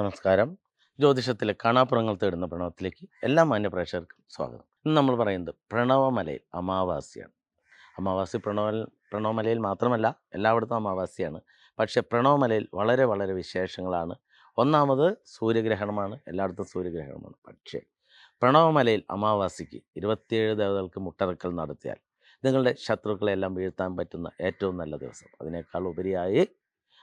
നമസ്കാരം. ജ്യോതിഷത്തിലെ കാണാപ്പുറങ്ങൾ തേടുന്ന പ്രണവത്തിലേക്ക് എല്ലാ മാന്യപ്രേക്ഷകർക്കും സ്വാഗതം. ഇന്ന് നമ്മൾ പറയുന്നത് പ്രണവമലയിൽ അമാവാസിയാണ്. അമാവാസി പ്രണവൽ പ്രണവമലയിൽ മാത്രമല്ല എല്ലായിടത്തും അമാവാസിയാണ്. പക്ഷേ പ്രണവമലയിൽ വളരെ വളരെ വിശേഷങ്ങളാണ്. ഒന്നാമത് സൂര്യഗ്രഹണമാണ് എല്ലായിടത്തും സൂര്യഗ്രഹണമാണ്. പക്ഷേ പ്രണവമലയിൽ അമാവാസിക്ക് ഇരുപത്തിയേഴ് ദേവതകൾക്ക് മുട്ടറക്കൽ നടത്തിയാൽ നിങ്ങളുടെ ശത്രുക്കളെല്ലാം വീഴ്ത്താൻ പറ്റുന്ന ഏറ്റവും നല്ല ദിവസം. അതിനേക്കാൾ ഉപരിയായി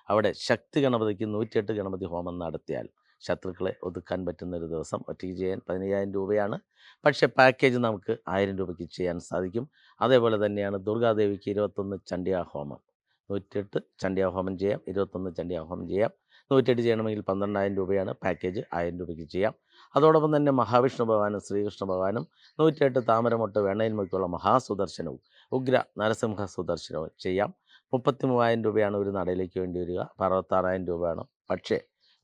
അവിടെ ശക്തി ഗണപതിക്ക് നൂറ്റിയെട്ട് ഗണപതി ഹോമം നടത്തിയാൽ ശത്രുക്കളെ ഒതുക്കാൻ പറ്റുന്ന ഒരു ദിവസം ഒറ്റയ്ക്ക് ചെയ്യാൻ പതിനയ്യായിരം രൂപയാണ്. പക്ഷേ പാക്കേജ് നമുക്ക് ആയിരം രൂപയ്ക്ക് ചെയ്യാൻ സാധിക്കും. അതേപോലെ തന്നെയാണ് ദുർഗാദേവിക്ക് ഇരുപത്തൊന്ന് ചണ്ഡിയാ ഹോമം. നൂറ്റിയെട്ട് ചണ്ഡിയാ ഹോമം ചെയ്യാം ഇരുപത്തൊന്ന് ചണ്ഡിയാ ഹോമം ചെയ്യാം. നൂറ്റിയെട്ട് ചെയ്യണമെങ്കിൽ പന്ത്രണ്ടായിരം രൂപയാണ് പാക്കേജ് ആയിരം രൂപയ്ക്ക് ചെയ്യാം. അതോടൊപ്പം തന്നെ മഹാവിഷ്ണു ഭഗവാനും ശ്രീകൃഷ്ണ ഭഗവാനും നൂറ്റിയെട്ട് താമരമൊട്ട് വേണയിന്മയ്ക്കുള്ള മഹാസുദർശനവും ഉഗ്ര നരസിംഹ സുദർശനവും ചെയ്യാം. മുപ്പത്തി മൂവായിരം രൂപയാണ് ഒരു നടയിലേക്ക് വേണ്ടി വരിക. അറുപത്താറായിരം രൂപ വേണം. പക്ഷേ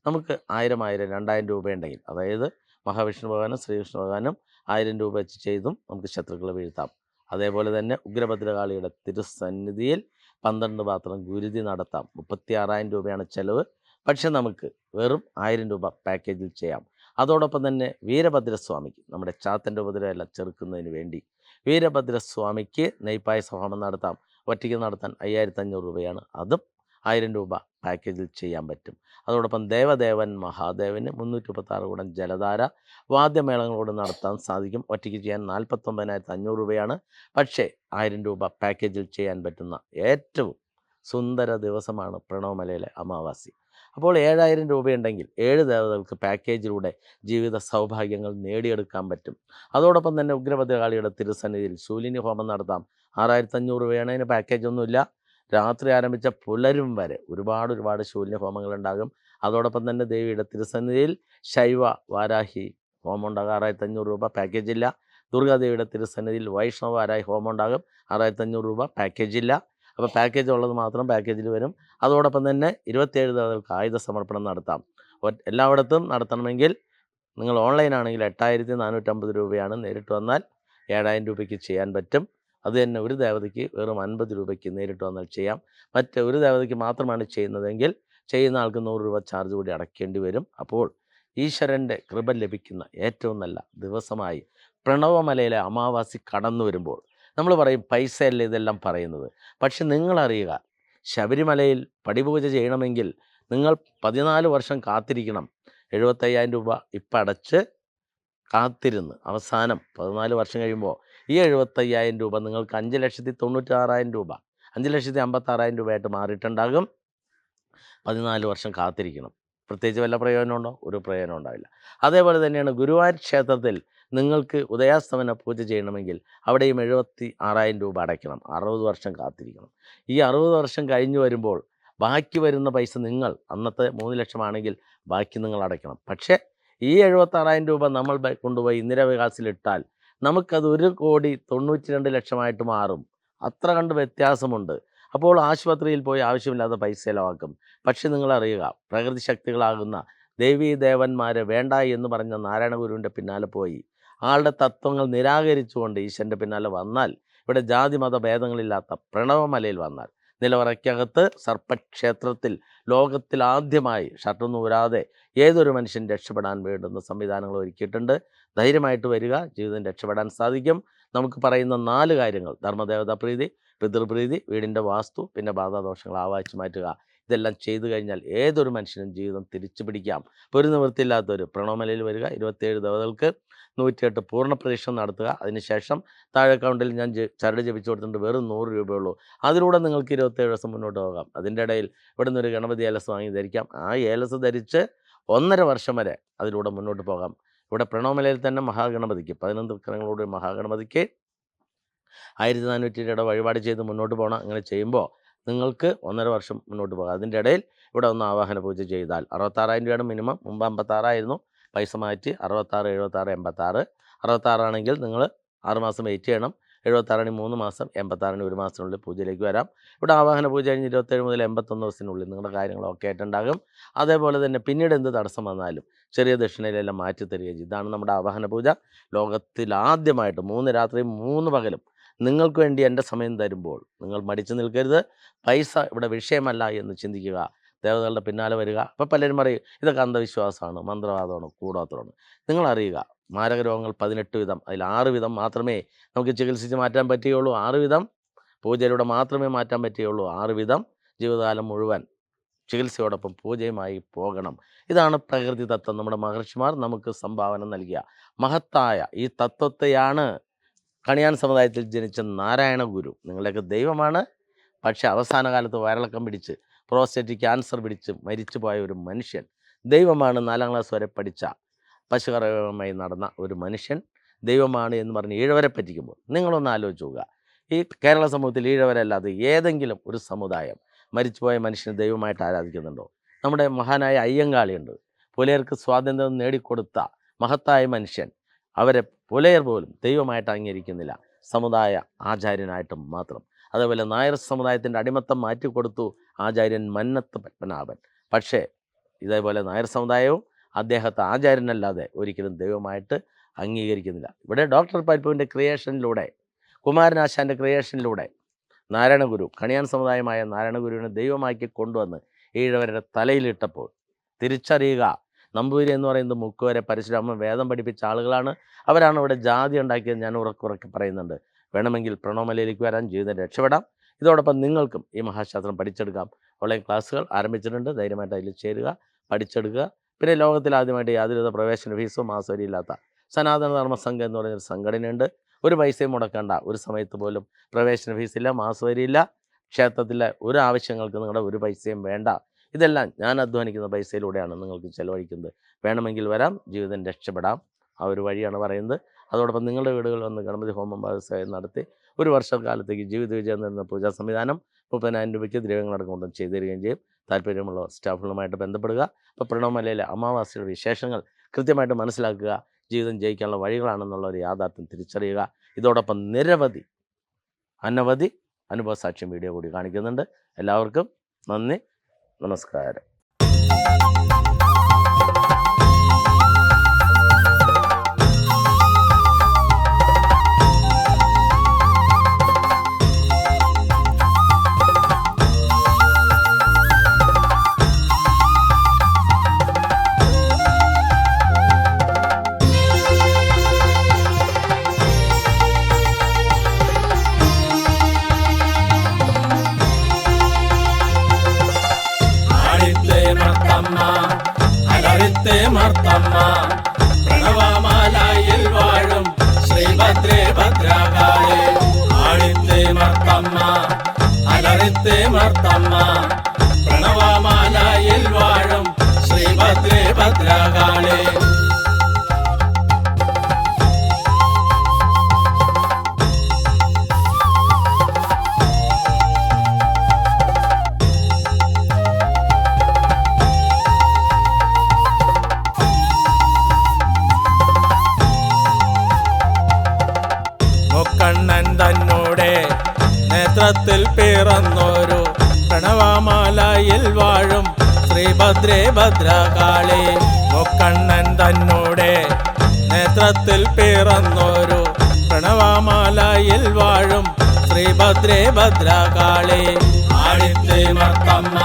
നമുക്ക് ആയിരം ആയിരം രണ്ടായിരം രൂപ ഉണ്ടെങ്കിൽ അതായത് മഹാവിഷ്ണു ഭഗവാനും ശ്രീകൃഷ്ണ ഭഗവാനും ആയിരം രൂപ വെച്ച് ചെയ്തും നമുക്ക് ശത്രുക്കളെ വീഴ്ത്താം. അതേപോലെ തന്നെ ഉഗ്രഭദ്രകാളിയുടെ തിരുസന്നിധിയിൽ പന്ത്രണ്ട് പാത്രം ഗുരുതി നടത്താം. മുപ്പത്തി ആറായിരം രൂപയാണ് ചെലവ്. പക്ഷെ നമുക്ക് വെറും ആയിരം രൂപ പാക്കേജിൽ ചെയ്യാം. അതോടൊപ്പം തന്നെ വീരഭദ്രസ്വാമിക്ക് നമ്മുടെ ചാത്തന്റെ ഉപദ്രവമെല്ലാം ചെറുക്കുന്നതിന് വേണ്ടി വീരഭദ്രസ്വാമിക്ക് നെയ്പായസ ഹോമം നടത്താം. ഒറ്റയ്ക്ക് നടത്താൻ അയ്യായിരത്തി അഞ്ഞൂറ് രൂപയാണ്. അതും ആയിരം രൂപ പാക്കേജിൽ ചെയ്യാൻ പറ്റും. അതോടൊപ്പം ദേവദേവൻ മഹാദേവന് മുന്നൂറ്റി മുപ്പത്താറ് കൂടം ജലധാര വാദ്യമേളങ്ങളോട് നടത്താൻ സാധിക്കും. ഒറ്റയ്ക്ക് ചെയ്യാൻ നാൽപ്പത്തൊമ്പതിനായിരത്തി അഞ്ഞൂറ് രൂപയാണ്. പക്ഷേ ആയിരം രൂപ പാക്കേജിൽ ചെയ്യാൻ പറ്റുന്ന ഏറ്റവും സുന്ദര ദിവസമാണ് പ്രണവമലയിലെ അമാവാസി. അപ്പോൾ ഏഴായിരം രൂപയുണ്ടെങ്കിൽ ഏഴ് ദേവതകൾക്ക് പാക്കേജിലൂടെ ജീവിത സൗഭാഗ്യങ്ങൾ നേടിയെടുക്കാൻ പറ്റും. അതോടൊപ്പം തന്നെ ഉഗ്രഭദ്രകാളിയുടെ തിരുസന്നിധിയിൽ ശൂലിനി ഹോമം നടത്താം. ആറായിരത്തി അഞ്ഞൂറ് രൂപയാണ് അതിന് പാക്കേജ് ഒന്നുമില്ല. രാത്രി ആരംഭിച്ച പുലരും വരെ ഒരുപാട് ഒരുപാട് ശൂന്യ ഹോമങ്ങളുണ്ടാകും. അതോടൊപ്പം തന്നെ ദേവിയുടെ തിരുസന്നിധിയിൽ ശൈവ വാരാഹി ഹോമം ഉണ്ടാകും ആറായിരത്തി അഞ്ഞൂറ് രൂപ പാക്കേജ് ഇല്ല. ദുർഗാദേവിയുടെ തിരുസന്നിധിയിൽ വൈഷ്ണവ വാരാഹി ഹോമം ഉണ്ടാകും ആറായിരത്തി അഞ്ഞൂറ് രൂപ പാക്കേജ് ഇല്ല. അപ്പോൾ പാക്കേജ് ഉള്ളത് മാത്രം പാക്കേജിൽ വരും. അതോടൊപ്പം തന്നെ ഇരുപത്തേഴ് ദിവസങ്ങൾക്ക് ആയുധ സമർപ്പണം നടത്താം. എല്ലായിടത്തും നടത്തണമെങ്കിൽ നിങ്ങൾ ഓൺലൈൻ ആണെങ്കിൽ എട്ടായിരത്തി നാനൂറ്റമ്പത് രൂപയാണ് നേരിട്ട് വന്നാൽ ഏഴായിരം രൂപയ്ക്ക് ചെയ്യാൻ പറ്റും. അത് തന്നെ ഒരു ദേവതയ്ക്ക് വെറും അൻപത് രൂപയ്ക്ക് നേരിട്ട് വന്നാൽ ചെയ്യാം. മറ്റ് ഒരു ദേവതയ്ക്ക് മാത്രമാണ് ചെയ്യുന്നതെങ്കിൽ ചെയ്യുന്ന ആൾക്ക് നൂറ് രൂപ ചാർജ് കൂടി അടയ്ക്കേണ്ടി വരും. അപ്പോൾ ഈശ്വരന്റെ കൃപ ലഭിക്കുന്ന ഏറ്റവും നല്ല ദിവസമായി പ്രണവമലയിലെ അമാവാസി കടന്നു വരുമ്പോൾ നമ്മൾ പറയും പൈസയല്ലേ ഇതെല്ലാം പറയുന്നത്. പക്ഷെ നിങ്ങളറിയുക ശബരിമലയിൽ പടിപൂജ ചെയ്യണമെങ്കിൽ നിങ്ങൾ പതിനാല് വർഷം കാത്തിരിക്കണം. എഴുപത്തയ്യായിരം രൂപ ഇപ്പം അടച്ച് കാത്തിരുന്ന് അവസാനം പതിനാല് വർഷം കഴിയുമ്പോൾ ഈ എഴുപത്തയ്യായിരം രൂപ നിങ്ങൾക്ക് അഞ്ച് ലക്ഷത്തി തൊണ്ണൂറ്റാറായിരം രൂപ അഞ്ച് ലക്ഷത്തി അമ്പത്താറായിരം രൂപയായിട്ട് മാറിയിട്ടുണ്ടാകും. പതിനാല് വർഷം കാത്തിരിക്കണം. പ്രത്യേകിച്ച് വല്ല പ്രയോജനമുണ്ടോ? ഒരു പ്രയോജനം ഉണ്ടാവില്ല. അതേപോലെ തന്നെയാണ് ഗുരുവായൂർ ക്ഷേത്രത്തിൽ നിങ്ങൾക്ക് ഉദയാസ്തമന പൂജ ചെയ്യണമെങ്കിൽ അവിടെയും എഴുപത്തി ആറായിരം രൂപ അടയ്ക്കണം. അറുപത് വർഷം കാത്തിരിക്കണം. ഈ അറുപത് വർഷം കഴിഞ്ഞു വരുമ്പോൾ ബാക്കി വരുന്ന പൈസ നിങ്ങൾ അന്നത്തെ മൂന്ന് ലക്ഷമാണെങ്കിൽ ബാക്കി നിങ്ങൾ അടയ്ക്കണം. പക്ഷേ ഈ എഴുപത്താറായിരം രൂപ നമ്മൾ കൊണ്ടുപോയി ഇന്ദിരാവികാസിലിട്ടാൽ നമുക്കത് ഒരു കോടി തൊണ്ണൂറ്റി രണ്ട് ലക്ഷമായിട്ട് മാറും. അത്ര കണ്ട് വ്യത്യാസമുണ്ട്. അപ്പോൾ ആശുപത്രിയിൽ പോയി ആവശ്യമില്ലാത്ത പൈസ ചിലവാക്കും. പക്ഷെ നിങ്ങളറിയുക പ്രകൃതി ശക്തികളാകുന്ന ദേവീ ദേവന്മാരെ വേണ്ട എന്ന് പറഞ്ഞ നാരായണ ഗുരുവിന്റെ പിന്നാലെ പോയി. ആളുടെ തത്വങ്ങൾ നിരാകരിച്ചുകൊണ്ട് ഈശ്വരന്റെ പിന്നാലെ വന്നാൽ ഇവിടെ ജാതി മത ഭേദങ്ങളില്ലാത്ത പ്രണവമലയിൽ വന്നാൽ നിലവറയ്ക്കകത്ത് സർപ്പക്ഷേത്രത്തിൽ ലോകത്തിൽ ആദ്യമായി ഷർട്ടൊന്നും ഊരാതെ ഏതൊരു മനുഷ്യൻ രക്ഷപ്പെടാൻ വേണ്ടുന്ന സംവിധാനങ്ങൾ ഒരുക്കിയിട്ടുണ്ട്. ധൈര്യമായിട്ട് വരിക ജീവിതം രക്ഷപ്പെടാൻ സാധിക്കും. നമുക്ക് പറയുന്ന നാല് കാര്യങ്ങൾ. ധർമ്മദേവതാ പ്രീതി പിതൃപ്രീതി വീടിന്റെ വാസ്തു പിന്നെ ബാധാദോഷങ്ങൾ ആവാച്ചു മാറ്റുക. ഇതെല്ലാം ചെയ്തു കഴിഞ്ഞാൽ ഏതൊരു മനുഷ്യനും ജീവിതം തിരിച്ചു പിടിക്കാം ഒരു നിവൃത്തിയില്ലാത്തൊരു പ്രണവമലയിൽ വരിക. ഇരുപത്തിയേഴ് ദേവതകൾക്ക് നൂറ്റിയെട്ട് പൂർണ പ്രദക്ഷിണം നടത്തുക. അതിനുശേഷം താഴെ അക്കൗണ്ടിൽ ഞാൻ ചരട് ജപിച്ചു കൊടുത്തിട്ടുണ്ട്. വെറും നൂറ് രൂപയുള്ളൂ. അതിലൂടെ നിങ്ങൾക്ക് ഇരുപത്തേഴ് ദിവസം മുന്നോട്ട് പോകാം. അതിന്റെ ഇടയിൽ ഇവിടെ നിന്ന് ഒരു ഗണപതി ഏലസ് വാങ്ങി ധരിക്കാം. ആ ഏലസ് ധരിച്ച് ഒന്നര വർഷം വരെ അതിലൂടെ മുന്നോട്ട് പോകാം. ഇവിടെ പ്രണവമലയിൽ തന്നെ മഹാഗണപതിക്ക് പതിനൊന്ന് വിക്രങ്ങളോട് മഹാഗണപതിക്ക് ആയിരത്തി നാനൂറ്റി രൂപയുടെ വഴിപാട് ചെയ്ത് മുന്നോട്ട് പോകണം. അങ്ങനെ ചെയ്യുമ്പോൾ നിങ്ങൾക്ക് ഒന്നര വർഷം മുന്നോട്ട് പോകാം. അതിന്റെ ഇടയിൽ ഇവിടെ ഒന്ന് ആവാഹന പൂജ ചെയ്താൽ അറുപത്താറായിരം രൂപയാണ് മിനിമം. മുമ്പ് അമ്പത്താറായിരുന്നു. പൈസ മാറ്റി അറുപത്താറ് എഴുപത്താറ് എൺപത്താറ്. അറുപത്താറാണെങ്കിൽ നിങ്ങൾ ആറുമാസം വെയിറ്റ് ചെയ്യണം. എഴുപത്താറാണെങ്കിൽ മൂന്ന് മാസം എൺപത്താറിന് ഒരു മാസത്തിനുള്ളിൽ പൂജയിലേക്ക് വരാം. ഇവിടെ ആവാഹന പൂജ കഴിഞ്ഞ് ഇരുപത്തേഴ് മുതൽ എൺപത്തൊന്ന് ദിവസത്തിനുള്ളിൽ നിങ്ങളുടെ കാര്യങ്ങളൊക്കെ ആയിട്ടുണ്ടാകും. അതേപോലെ തന്നെ പിന്നീട് എന്ത് തടസ്സം വന്നാലും ചെറിയ ദക്ഷിണയിലെല്ലാം മാറ്റി തരികയും ചെയ്യും. ഇതാണ് നമ്മുടെ ആവാഹന പൂജ. ലോകത്തിലാദ്യമായിട്ട് മൂന്ന് രാത്രി മൂന്ന് പകലും നിങ്ങൾക്ക് വേണ്ടി എന്റെ സമയം തരുമ്പോൾ നിങ്ങൾ മടിച്ചു നിൽക്കരുത്. പൈസ ഇവിടെ വിഷയമല്ല എന്ന് ചിന്തിക്കുക. ദേവതകളുടെ പിന്നാലെ വരിക. അപ്പം പലരും പറയും ഇതൊക്കെ അന്ധവിശ്വാസമാണ് മന്ത്രവാദമാണ് കൂടാത്തതാണ്. നിങ്ങളറിയുക മാരക രോഗങ്ങൾ പതിനെട്ട് വിധം അതിൽ ആറ് വിധം മാത്രമേ നമുക്ക് ചികിത്സിച്ച് മാറ്റാൻ പറ്റുകയുള്ളൂ. ആറ് വിധം പൂജയിലൂടെ മാത്രമേ മാറ്റാൻ പറ്റുകയുള്ളൂ. ആറ് വിധം ജീവിതകാലം മുഴുവൻ ചികിത്സയോടൊപ്പം പൂജയുമായി പോകണം. ഇതാണ് പ്രകൃതി തത്വം. നമ്മുടെ മഹർഷിമാർ നമുക്ക് സംഭാവന നൽകിയ മഹത്തായ ഈ തത്വത്തെയാണ് കണിയാൻ സമുദായത്തിൽ ജനിച്ച നാരായണ ഗുരു. നിങ്ങളുടെയൊക്കെ ദൈവമാണ്. പക്ഷേ അവസാന കാലത്ത് വയറിളക്കം പിടിച്ച് പ്രോസ്റ്റേറ്റ് ക്യാൻസർ പിടിച്ച് മരിച്ചു പോയ ഒരു മനുഷ്യൻ. ദൈവമാണ് നാലാം ക്ലാസ് വരെ പഠിച്ച പശുകറമായി നടന്ന ഒരു മനുഷ്യൻ. ദൈവമാണ് എന്ന് പറഞ്ഞ് ഈഴവരെ പറ്റിക്കുമ്പോൾ നിങ്ങളൊന്ന് ആലോചിച്ച് നോക്കുക. ഈ കേരള സമൂഹത്തിൽ ഈഴവരല്ലാതെ ഏതെങ്കിലും ഒരു സമുദായം മരിച്ചുപോയ മനുഷ്യനെ ദൈവമായിട്ട് ആരാധിക്കുന്നുണ്ടോ? നമ്മുടെ മഹാനായ അയ്യങ്കാളിയുണ്ട്. പുലയർക്ക് സ്വാതന്ത്ര്യം നേടിക്കൊടുത്ത മഹത്തായ മനുഷ്യൻ. അവരെ പുലയർ പോലും ദൈവമായിട്ട് അംഗീകരിക്കുന്നില്ല. സമുദായ ആചാര്യനായിട്ടും മാത്രം. അതേപോലെ നായർ സമുദായത്തിന്റെ അടിമത്തം മാറ്റിക്കൊടുത്തു ആചാര്യൻ മന്നത്ത് പത്മനാഭൻ. പക്ഷേ ഇതേപോലെ നായർ സമുദായവും അദ്ദേഹത്തെ ആചാര്യനല്ലാതെ ഒരിക്കലും ദൈവമായിട്ട് അംഗീകരിക്കുന്നില്ല. ഇവിടെ ഡോക്ടർ പരിപ്പുവിന്റെ ക്രിയേഷനിലൂടെ കുമാരനാശാന്റെ ക്രിയേഷനിലൂടെ നാരായണഗുരു കണിയാൻ സമുദായമായ നാരായണഗുരുവിനെ ദൈവമാക്കി കൊണ്ടുവന്ന് ഈഴവരുടെ തലയിലിട്ടപ്പോൾ തിരിച്ചറിയുക നമ്പൂരി എന്ന് പറയുന്നത് മുക്കുവരെ പരശുരാമൻ വേദം പഠിപ്പിച്ച ആളുകളാണ്. അവരാണ് ഇവിടെ ജാതി ഉണ്ടാക്കിയത് ഞാൻ ഉറക്കുറക്കെ പറയുന്നുണ്ട്. വേണമെങ്കിൽ പ്രണോമലയിലേക്ക് വരാൻ ജീവിതം രക്ഷപ്പെടാം. ഇതോടൊപ്പം നിങ്ങൾക്കും ഈ മഹാശാസ്ത്രം പഠിച്ചെടുക്കാം. ഓൺലൈൻ ക്ലാസ്സുകൾ ആരംഭിച്ചിട്ടുണ്ട്. ധൈര്യമായിട്ട് അതിൽ ചേരുക പഠിച്ചെടുക്കുക. പിന്നെ ലോകത്തിൽ ആദ്യമായിട്ട് യാതൊരുവിധ പ്രവേശന ഫീസോ മാസവരിയില്ലാത്ത സനാതന ധർമ്മ സംഘം എന്ന് പറയുന്നൊരു സംഘടനയുണ്ട്. ഒരു പൈസയും മുടക്കേണ്ട. ഒരു സമയത്ത് പോലും പ്രവേശന ഫീസില്ല മാസവരിയില്ല. ക്ഷേത്രത്തിലെ ഒരു ആവശ്യങ്ങൾക്ക് നിങ്ങളുടെ ഒരു പൈസയും വേണ്ട. ഇതെല്ലാം ഞാൻ അധ്വാനിക്കുന്ന പൈസയിലൂടെയാണ് നിങ്ങൾക്ക് ചിലവഴിക്കുന്നത്. വേണമെങ്കിൽ വരാം ജീവിതം രക്ഷപ്പെടാം. ആ ഒരു വഴിയാണ് പറയുന്നത്. അതോടൊപ്പം നിങ്ങളുടെ വീടുകളിൽ വന്ന് ഗണപതി ഹോമം ഭാഗസ്വയം നടത്തി ഒരു വർഷക്കാലത്തേക്ക് ജീവിത വിജയം നേടുന്ന പൂജാ സംവിധാനം മുപ്പതിനായിരം രൂപയ്ക്ക് ദ്രവ്യങ്ങളടക്കം കൊണ്ടും ചെയ്തു തരികയും ചെയ്യും. താല്പര്യമുള്ള സ്റ്റാഫുകളുമായിട്ട് ബന്ധപ്പെടുക. അപ്പോൾ പ്രണവമലയിലെ അമാവാസിയുടെ വിശേഷങ്ങൾ കൃത്യമായിട്ട് മനസ്സിലാക്കുക. ജീവിതം ജയിക്കാനുള്ള വഴികളാണെന്നുള്ള ഒരു യാഥാർത്ഥ്യം തിരിച്ചറിയുക. ഇതോടൊപ്പം നിരവധി അനവധി അനുഭവ സാക്ഷ്യം വീഡിയോ കൂടി കാണിക്കുന്നുണ്ട്. എല്ലാവർക്കും നന്ദി. നമസ്കാരം. അലറിത്തെ പ്രണവമാലയിൽ വാഴും ശ്രീഭദ്രേ ഭദ്രകാളേ. ആടിത്തെ മർത്തമ്മ വാഴും ശ്രീഭദ്രേ ഭദ്രകാളേ. പിറന്നൊരു പ്രണവമാലയിൽ വാഴും ശ്രീഭദ്രേ ഭദ്രകാളി. മുക്കണ്ണൻ തന്നോടെ നേത്രത്തിൽ പിറന്നോരു പ്രണവമാലയിൽ വാഴും ശ്രീഭദ്രേ ഭദ്രകാളി. ആടിത്തെ മർത്തമ്മ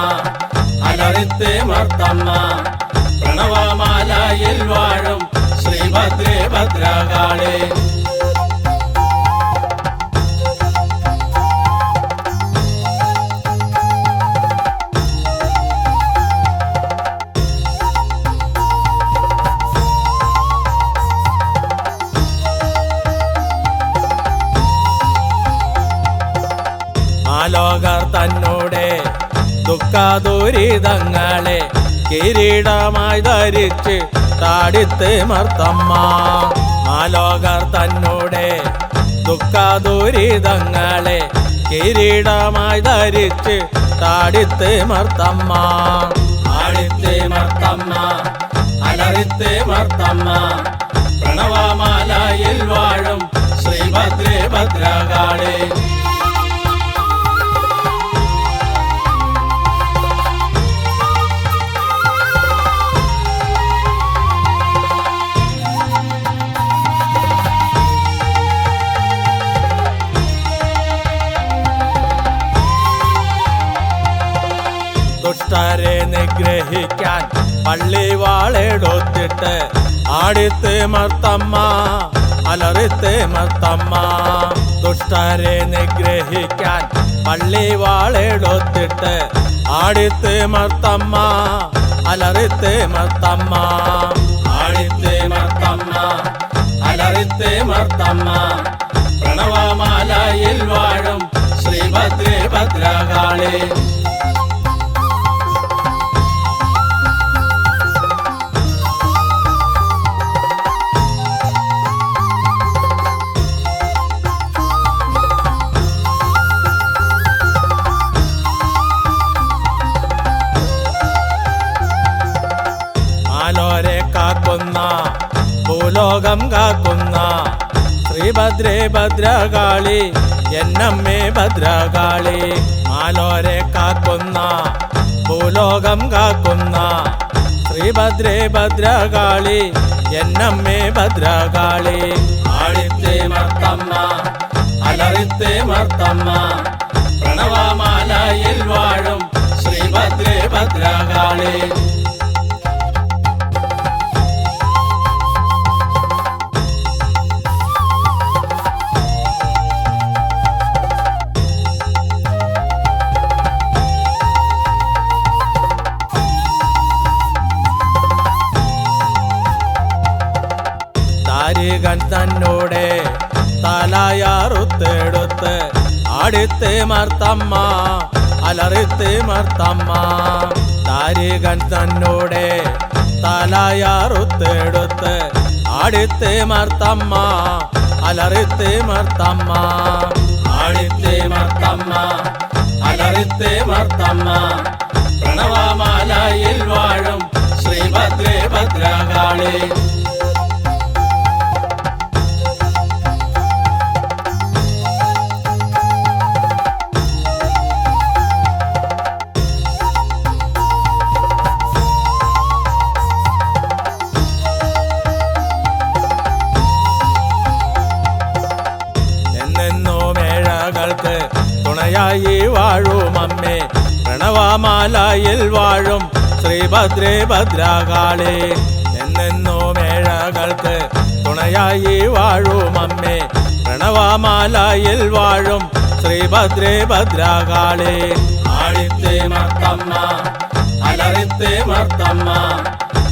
അലറിത്തെ മർത്തമ്മ പ്രണവമാലയിൽ വാഴും ശ്രീഭദ്രേ ഭദ്രകാളി. തന്നോടെ ദുഃഖദുരിതങ്ങളെ കിരീടമായി ധരിച്ച് താടിത്ത് മർത്തമ്മ. മാലോകർ തന്നോടെ ദുഃഖദുരിതങ്ങളെ കിരീടമായി ധരിച്ച് താടിത്ത് മർത്തമ്മ. ആടിത്തെ മർത്തമ്മ അലറിത്ത് മർത്തമ്മ. പ്രണവമാലയിൽ വാഴും ശ്രീഭദ്രേ ഭദ്രകാളേ ദുഷ്ടരെ വാളെടുത്തിട്ട് ആടിത്ത് മർത്തമ്മ അലറിത്ത് മർത്തമ്മ. ദുഷ്ടരെ നിഗ്രഹിക്കാൻ പള്ളി വാളെടുത്തിട്ട് ആടിത്ത് മർത്തമ്മ അലറിത്ത് മർത്തമ്മ. ആടിത്ത് മർത്തമ്മ അലറിത്ത് മർത്തമ്മ. പ്രണവമാലയിൽ വാഴും ശ്രീഭദ്രേ ഭദ്രകാളി. ഭൂലോകം കാക്കുന്ന ശ്രീഭദ്രേ ഭദ്രകാളി എന്നമ്മേ ഭദ്രകാളി. മാലോരെ കാക്കുന്ന ഭൂലോകം കാക്കുന്ന ശ്രീഭദ്രേ ഭദ്രകാളി എന്നമ്മേ ഭദ്രകാളി. ആഴിത്തേ മർത്തമ്മ അലറിത്തേ മർത്തമ്മ പ്രണവമാലയിൽ വാഴും ശ്രീഭദ്രേ ഭദ്രകാളി. താരികൻ തന്നോടെ തലയാറുത്തെടുത്ത് അടുത്ത് മർത്തമ്മ അലറിത്ത് മർത്തമ്മ. താരികൻ തന്നോടെ തലയാറുത്തെടുത്ത് അടുത്ത് മർത്തമ്മ അലറിത്ത് മർത്തമ്മ. അടുത്ത് മർത്തമ്മ അലറിത്ത് മർത്തമ്മ. പ്രണവമാലയിൽ വാഴും ശ്രീഭദ്രേ ഭദ്രകാളി. അമ്മേ പ്രണവമാലയിൽ വാഴും ശ്രീഭദ്രേ ഭദ്രകാളേ. എന്നെന്നോ മേഴകൾക്ക് തുണയായി വാഴും അമ്മേ പ്രണവമാലയിൽ വാഴും ശ്രീഭദ്രേ ഭദ്രകാളേ. ആടിത്തേ മത്തമ്മ അലറിത്തേ മത്തമ്മ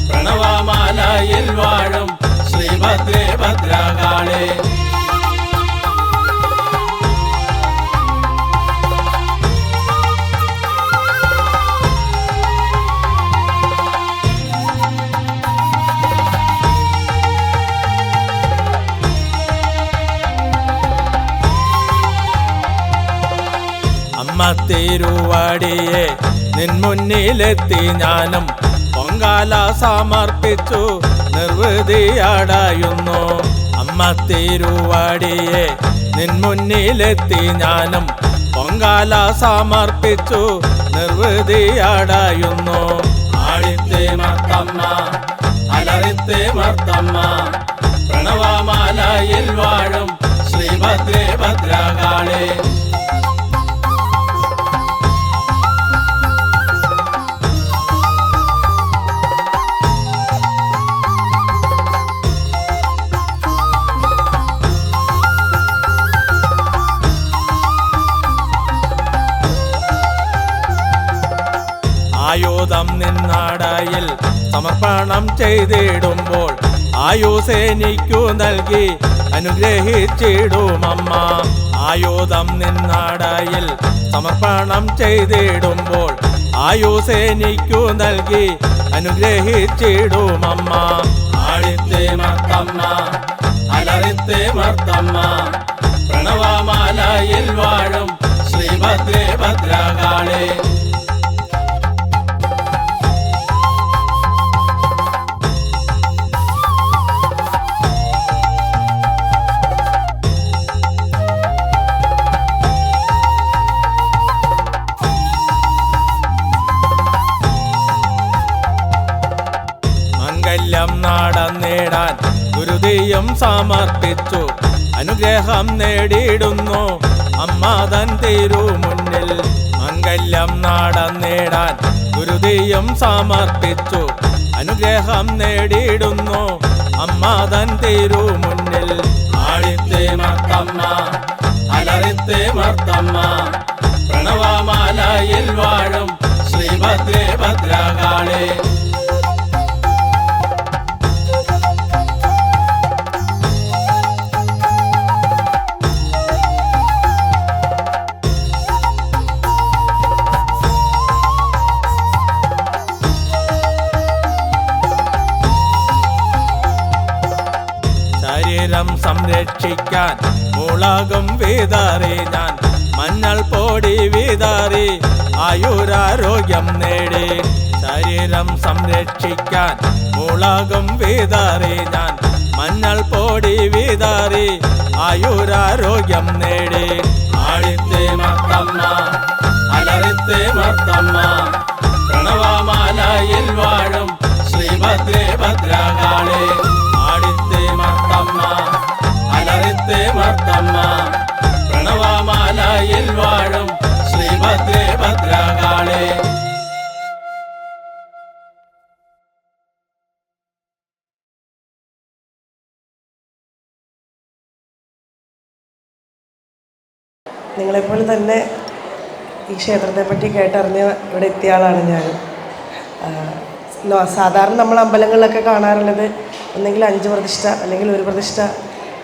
പ്രണവമാലയിൽ വാഴും ശ്രീഭദ്രേ ഭദ്രകാളി. തിരുവടിയെ നിൻ മുന്നിലെത്തി ഞാനും പൊങ്കാല സമർപ്പിച്ചു നിർവൃതിയടയുന്നു. അമ്മ തിരുവടിയെ നിൻ മുന്നിലെത്തി ഞാനും പൊങ്കാല സമർപ്പിച്ചു നിർവൃതിയടയുന്നു. ആടിത്തേ മത്തമ്മ അലറിത്തെ മത്തമ്മ പ്രണവമാലയിൽ വാഴും ശ്രീഭദ്രേ ഭദ്രകാളി. നിന്നടയിൽ സമർപ്പണം ചെയ്തിടുമ്പോൾ ആയുസേനിക്കു നൽകി അനുഗ്രഹിച്ചിടുമമ്മ. ആയുധം നിന്നടയിൽ സമർപ്പണം ചെയ്തിടുമ്പോൾ ആയുസേനിക്കു നൽകി അനുഗ്രഹിച്ചിടുമമ്മ. ആഴിത്തെ മർത്തമ്മ അലറിത്തെ മർത്തമ്മ പ്രണവമാലയിൽ വാഴും ശ്രീഭദ്രേ ഭദ്രകാളി. ഗുരുതിയും സമർപ്പിച്ചു. അനുഗ്രഹം നേടിയിടുന്നു. അമ്മാതൻ തീരു മുന്നിൽ മംഗല്യം നടന്നിടാൻ ഗുരുതിയും സമർപ്പിച്ചു. അനുഗ്രഹം നേടിയിടുന്നു. അമ്മാതൻ തൻ തിരു മുന്നിൽ ആഴിത്തേ മർത്തമ്മ അലറിത്തേ മർത്തമ്മ പ്രണവമാലയിൽ വാഴും ശ്രീഭദ്രേ ഭദ്രകാളേ. സംരക്ഷിക്കാൻ മുളകും വിതറി ഞാൻ. മഞ്ഞൾ പൊടി വിതറി. ആയുരാരോഗ്യം നേടി. ശരീരം സംരക്ഷിക്കാൻ. മുളകും വിതറി ഞാൻ. മഞ്ഞൾ പൊടി വിതറി. ആയുരാരോഗ്യം നേടി. ആടിത്തേ മത്തമ്മ അലറിത്തേ മത്തമ്മ. പ്രണവമാലയിൽ വാഴും ശ്രീഭദ്രേ ഭദ്രകാളേ. അലറിത്തേ മത്തമ്മ പ്രണവമാലയിൽ വാഴും ശ്രീഭദ്രേ ഭദ്രകാളേ. നിങ്ങളെപ്പോലെ തന്നെ ഈ ക്ഷേത്രത്തെ ക്ഷേത്രത്തെപ്പറ്റി കേട്ടറിഞ്ഞ് ഇവിടെ എത്തിയ ആളാണ് ഞാൻ സാധാരണ നമ്മൾ അമ്പലങ്ങളിലൊക്കെ കാണാറുള്ളത് ഒന്നെങ്കിൽ അഞ്ച് പ്രതിഷ്ഠ അല്ലെങ്കിൽ ഒരു പ്രതിഷ്ഠ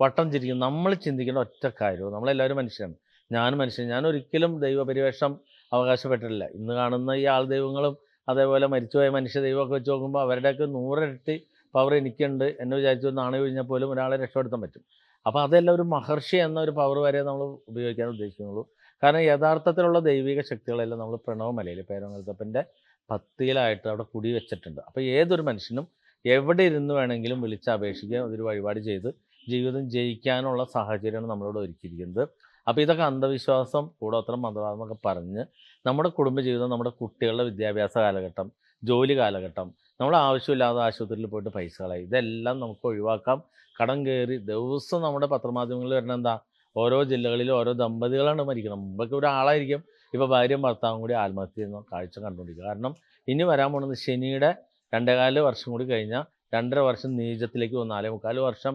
വട്ടം ചിരിക്കും. നമ്മൾ ചിന്തിക്കേണ്ട ഒറ്റ കാര്യവും നമ്മളെല്ലാവരും മനുഷ്യരാണ്. ഞാൻ മനുഷ്യൻ. ഞാൻ ഒരിക്കലും ദൈവപരിവേഷം അവകാശപ്പെട്ടിട്ടില്ല. ഇന്ന് കാണുന്ന ഈ ആൾ ദൈവങ്ങളും അതേപോലെ മരിച്ചുപോയ മനുഷ്യ ദൈവമൊക്കെ വെച്ച് നോക്കുമ്പോൾ അവരുടെയൊക്കെ നൂറിരട്ടി പവർ എനിക്കുണ്ട്. എന്നെ വിചാരിച്ചു ഒരു നാണയം കഴിഞ്ഞാൽ പോലും ഒരാളെ രക്ഷപ്പെടുത്താൻ പറ്റും. അപ്പോൾ അതെല്ലാം ഒരു മഹർഷി എന്ന ഒരു പവർ വരെ നമ്മൾ ഉപയോഗിക്കാൻ ഉദ്ദേശിക്കുന്നുള്ളൂ. കാരണം യഥാർത്ഥത്തിലുള്ള ദൈവിക ശക്തികളെല്ലാം നമ്മൾ പ്രണവമലയിൽ പേരങ്ങൽത്തപ്പന്റെ പത്തിയിലായിട്ട് അവിടെ കുടി വെച്ചിട്ടുണ്ട്. അപ്പോൾ ഏതൊരു മനുഷ്യനും എവിടെ ഇരുന്ന് വേണമെങ്കിലും വിളിച്ച് അപേക്ഷിക്കുക അതൊരു വഴിപാട് ചെയ്ത് ജീവിതം ജയിക്കാനുള്ള സാഹചര്യമാണ് നമ്മളോട് ഒരുക്കിയിരിക്കുന്നത്. അപ്പോൾ ഇതൊക്കെ അന്ധവിശ്വാസം കൂടോത്രം മന്ത്രവാദം എന്നൊക്കെ പറഞ്ഞ് നമ്മുടെ കുടുംബജീവിതം നമ്മുടെ കുട്ടികളുടെ വിദ്യാഭ്യാസ കാലഘട്ടം ജോലി കാലഘട്ടം നമ്മൾ ആവശ്യമില്ലാതെ ആശുപത്രിയിൽ പോയിട്ട് പൈസ കളയും. ഇതെല്ലാം നമുക്ക് ഒഴിവാക്കാം. കടം കയറി ദിവസം നമ്മുടെ പത്രമാധ്യമങ്ങളിൽ വരുന്ന എന്താ? ഓരോ ജില്ലകളിലും ഓരോ ദമ്പതികളാണ് മരിക്കുന്നത്. മുമ്പൊക്കെ ഒരാളായിരിക്കും. ഇപ്പോൾ ഭാര്യയും ഭർത്താവും കൂടി ആത്മഹത്യ ചെയ്യുന്ന കാഴ്ച കണ്ടുകൊണ്ടിരിക്കുക. കാരണം ഇനി വരാൻ പോകുന്നത് ശനിയുടെ രണ്ടേകാൽ വർഷം കൂടി കഴിഞ്ഞാൽ രണ്ടര വർഷം നീചത്തിലേക്ക് പോകുന്ന നാലേ മുക്കാൽ വർഷം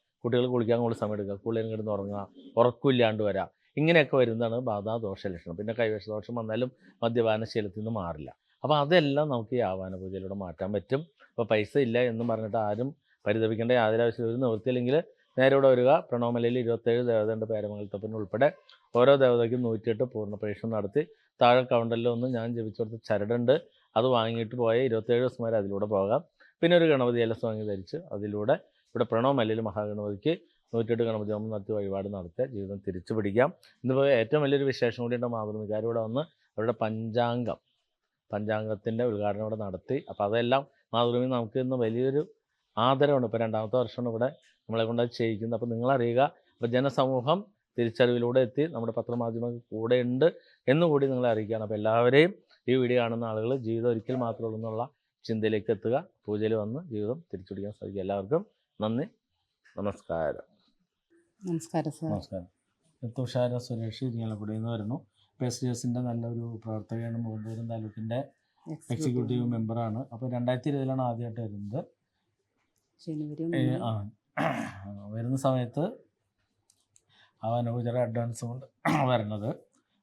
കുട്ടികൾ കുളിക്കാൻ കൂടുതൽ സമയം എടുക്കുക കുളിയിൽ കിടന്ന് ഉറങ്ങുക. ഉറക്കമില്ലാണ്ട് വരാം. ഇങ്ങനെയൊക്കെ വരുന്നതാണ് ബാധാദോഷ ലക്ഷണം. പിന്നെ കൈവശദോഷം വന്നാലും മദ്യപാന ശീലത്തിൽ നിന്ന് മാറില്ല. അപ്പോൾ അതെല്ലാം നമുക്ക് ഈ ആവാന പൂജയിലൂടെ മാറ്റാൻ പറ്റും. അപ്പോൾ പൈസ ഇല്ല എന്ന് പറഞ്ഞിട്ട് ആരും പരിതപിക്കേണ്ട യാതൊരു ആവശ്യമില്ല നിവൃത്തിയില്ലെങ്കിൽ നേരെ ഇവിടെ വരിക. പ്രണോമലയിൽ ഇരുപത്തേഴ് ദേവതയുടെ പേരമംഗലത്തപ്പൻ ഉൾപ്പെടെ ഓരോ ദേവതയ്ക്കും നൂറ്റിയെട്ട് പൂർണ പരീക്ഷ നടത്തി. താഴെ കൗണ്ടറിൽ ഒന്ന് ഞാൻ ജപിച്ചു ചരടുണ്ട്. അത് വാങ്ങിയിട്ട് പോയ ഇരുപത്തേഴ് ദിവസം വരെ അതിലൂടെ പോകാം. പിന്നെ ഒരു ഗണപതി എലസ് വാങ്ങി ധരിച്ച് അതിലൂടെ ഇവിടെ പ്രണവ് പ്രണവമലയിൽ മഹാഗണപതിക്ക് നൂറ്റെട്ട് ഗണപതി ഹോമം നടത്തി വഴിപാട് നടത്തുക ജീവിതം തിരിച്ചു പിടിക്കാം. ഇന്നിപ്പോൾ ഏറ്റവും വലിയൊരു വിശേഷം കൂടി ഉണ്ട് മാതൃമികാർ ഇവിടെ വന്ന് അവരുടെ പഞ്ചാംഗം പഞ്ചാംഗത്തിന്റെ ഉദ്ഘാടനം ഇവിടെ നടത്തി. അപ്പോൾ അതെല്ലാം മാതൃഭൂമി നമുക്ക് ഇന്ന് വലിയൊരു ആദരവാണ്. ഇപ്പോൾ രണ്ടാമത്തെ വർഷമാണ് ഇവിടെ നമ്മളെ കൊണ്ട് ചെയ്യിക്കുന്നത്. അപ്പോൾ നിങ്ങളറിയുക അപ്പോൾ ജനസമൂഹം തിരിച്ചറിവിലൂടെ എത്തി നമ്മുടെ പത്രമാധ്യമങ്ങൾ കൂടെ ഉണ്ട് എന്നുകൂടി നിങ്ങളെ അറിയിക്കുകയാണ്. അപ്പോൾ എല്ലാവരെയും ഈ വീഡിയോ കാണുന്ന ആളുകൾ ജീവിതം ഒരിക്കൽ മാത്രമേ ഉള്ളൂ എന്നുള്ള ചിന്തയിലേക്ക് എത്തുക. പൂജയിൽ വന്ന് ജീവിതം തിരിച്ചുപിടിക്കാൻ സാധിക്കും. എല്ലാവർക്കും നന്ദി. നമസ്കാരം. നമസ്കാരം സാർ. നമസ്കാരം. തുഷാര സുരേഷ് ഇരിങ്ങലക്കുടിയിൽ നിന്ന് വരുന്നു. പി എസ് ഡി എസിന്റെ നല്ലൊരു പ്രവർത്തകയാണ് മുഖന്തപുരം താലൂക്കിന്റെ എക്സിക്യൂട്ടീവ് മെമ്പറാണ് അപ്പോൾ രണ്ടായിരത്തി ഇരുപതിലാണ് ആദ്യമായിട്ട് വരുന്നത്. ആ വരുന്ന സമയത്ത് വനപൂജയുടെ അഡ്വാൻസ് കൊണ്ട് വരുന്നത്.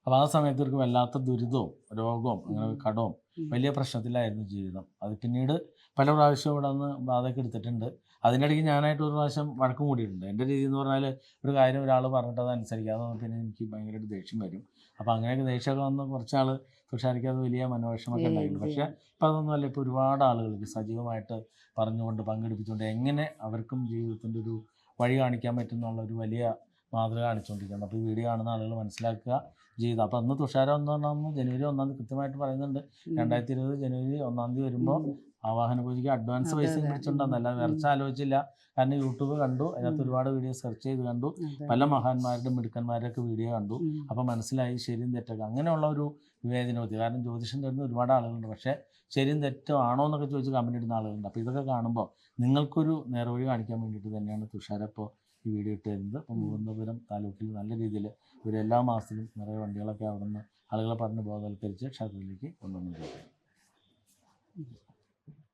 അപ്പോൾ ആ സമയത്ത് ഇവർക്ക് വല്ലാത്ത ദുരിതവും രോഗവും അങ്ങനെ കടവും വലിയ പ്രശ്നത്തിലായിരുന്നു ജീവിതം. അത് പിന്നീട് പല പ്രാവശ്യവും ഇവിടെ നിന്ന് ബാധയൊക്കെ എടുത്തിട്ടുണ്ട്. അതിനിടയ്ക്ക് ഞാനായിട്ട് ഒരു പ്രാവശ്യം വഴക്കം കൂടിയിട്ടുണ്ട് എന്റെ രീതി എന്ന് പറഞ്ഞാൽ ഒരു കാര്യം ഒരാൾ പറഞ്ഞിട്ട് അത് അനുസരിക്കാതെ പിന്നെ എനിക്ക് ഭയങ്കരമായിട്ട് ദേഷ്യം വരും. അപ്പോൾ അങ്ങനെയൊക്കെ ദേഷ്യമൊക്കെ വന്ന് കുറച്ചാൾ തുഷാരിക്ക് അത് വലിയ മനോവിഷമൊക്കെ ഉണ്ടായിരുന്നു. പക്ഷേ ഇപ്പം അതൊന്നുമല്ല ഇപ്പോൾ ഒരുപാട് ആളുകൾക്ക് സജീവമായിട്ട് പറഞ്ഞുകൊണ്ട് പങ്കെടുപ്പിച്ചുകൊണ്ട് എങ്ങനെ അവർക്കും ജീവിതത്തിന്റെ ഒരു വഴി കാണിക്കാൻ പറ്റും എന്നുള്ളൊരു വലിയ മാതൃക കാണിച്ചുകൊണ്ടിരിക്കുന്നത് അപ്പോൾ ഈ വീഡിയോ കാണുന്ന ആളുകൾ മനസ്സിലാക്കുക ജീവിതം അപ്പോൾ അന്ന് തുഷാരം ഒന്നാം ജനുവരി ഒന്നാം തീയതി കൃത്യമായിട്ട് പറയുന്നുണ്ട്. രണ്ടായിരത്തി ഇരുപത് ജനുവരി ഒന്നാം തീയതി വരുമ്പോൾ ആവാഹന പൂജയ്ക്ക് അഡ്വാൻസ് പൈസ പിടിച്ചിട്ടുണ്ടെന്നല്ല പിടിച്ചിട്ടുണ്ടെന്ന് അല്ലാതെ ആലോചിച്ചില്ല. കാരണം യൂട്യൂബ് കണ്ടു അതിനകത്ത്. ഒരുപാട് വീഡിയോ സെർച്ച് ചെയ്ത് കണ്ടു. പല മഹാന്മാരുടെ മിടുക്കന്മാരുടെയൊക്കെ വീഡിയോ കണ്ടു. അപ്പോൾ മനസ്സിലായി ശരിയും തെറ്റൊക്കെ. അങ്ങനെയുള്ള ഒരു വിവേചന വിവേചനബുദ്ധി. കാരണം ജ്യോതിഷം തരുന്ന ഒരുപാട് ആളുകളുണ്ട്. പക്ഷേ ശരിയും തെറ്റോ ആണോ എന്നൊക്കെ ചോദിച്ച് കമന്റ് ഇടുന്ന ആളുകളുണ്ട്. അപ്പോൾ ഇതൊക്കെ കാണുമ്പോൾ നിങ്ങൾക്കൊരു നേർവഴി കാണിക്കാൻ വേണ്ടിയിട്ട് തന്നെയാണ് തുഷാര ഇപ്പോൾ ഈ വീഡിയോ ഇട്ട് തരുന്നത്. അപ്പം മുകുന്ദപുരം താലൂക്കിൽ നല്ല രീതിയിൽ ഒരു എല്ലാ മാസത്തിലും നിറയെ വണ്ടികളൊക്കെ അവിടെ നിന്ന് ആളുകളെ പറഞ്ഞ് ബോധവൽക്കരിച്ച് ക്ഷേത്രത്തിലേക്ക് കൊണ്ടുവന്നിട്ടുണ്ട്.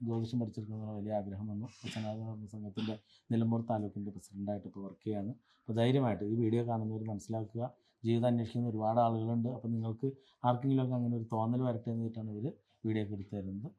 ജ്യോതിഷം പഠിച്ചെടുക്കുന്ന വലിയ ആഗ്രഹം വന്നു. സനാതന സംഘത്തിന്റെ നിലമ്പൂർ താലൂക്കിന്റെ പ്രസിഡന്റായിട്ട് ഇപ്പോൾ വർക്ക് ചെയ്യാണ്. അപ്പോൾ ധൈര്യമായിട്ട് ഈ വീഡിയോ കാണുന്നവർ മനസ്സിലാക്കുക. ജീവിതം അന്വേഷിക്കുന്ന ഒരുപാട് ആളുകളുണ്ട്. അപ്പോൾ നിങ്ങൾക്ക് ആർക്കെങ്കിലുമൊക്കെ അങ്ങനെ ഒരു തോന്നൽ വരട്ടെ എന്നിട്ടാണ് ഇവർ വീഡിയോ ഒക്കെ എടുത്തു തരുന്നത്.